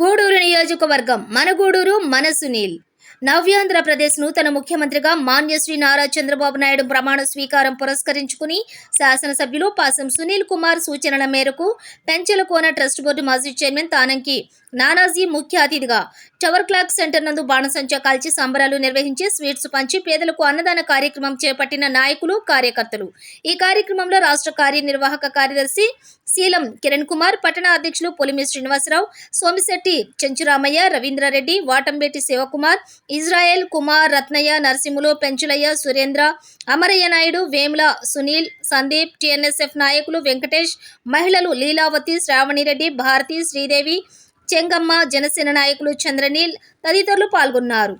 గూడూరు నియోజకవర్గం మనగూడూరు మన సునీల్. నవ్యాంధ్రప్రదేశ్ నూతన ముఖ్యమంత్రిగా మాన్యశ్రీ నారా చంద్రబాబు నాయుడు ప్రమాణ స్వీకారం పురస్కరించుకుని శాసనసభ్యులు పాసం సునీల్ కుమార్ సూచనల మేరకు పెంచలకోన ట్రస్ట్ బోర్డు మాజీ చైర్మన్ తానంకి నానాజీ ముఖ్య అతిథిగా టవర్ క్లాక్ సెంటర్ నందు బాణసంచా కాల్చి సంబరాలు నిర్వహించి స్వీట్స్ పంచి పేదలకు అన్నదాన కార్యక్రమం చేపట్టిన నాయకులు కార్యకర్తలు. ఈ కార్యక్రమంలో రాష్ట్ర కార్యనిర్వాహక కార్యదర్శి శీలం కిరణ్ కుమార్ పట్టణ అధ్యక్షులు పొలిమి శ్రీనివాసరావు సోమిశెట్టి చెంచురామయ్య రవీంద్రారెడ్డి వాటంబేటి శివకుమార్ ఇజ్రాయెల్ కుమార్ రత్నయ్య నరసింహులు పెంచులయ్య సురేంద్ర అమరయ్య నాయుడు వేముల సునీల్ సందీప్ టిఎన్ఎస్ఎఫ్ నాయకులు వెంకటేష్ మహిళలు లీలావతి శ్రావణిరెడ్డి భారతి శ్రీదేవి చెంగమ్మ జనసేన నాయకులు చంద్రనీల్ తదితరులు పాల్గొన్నారు.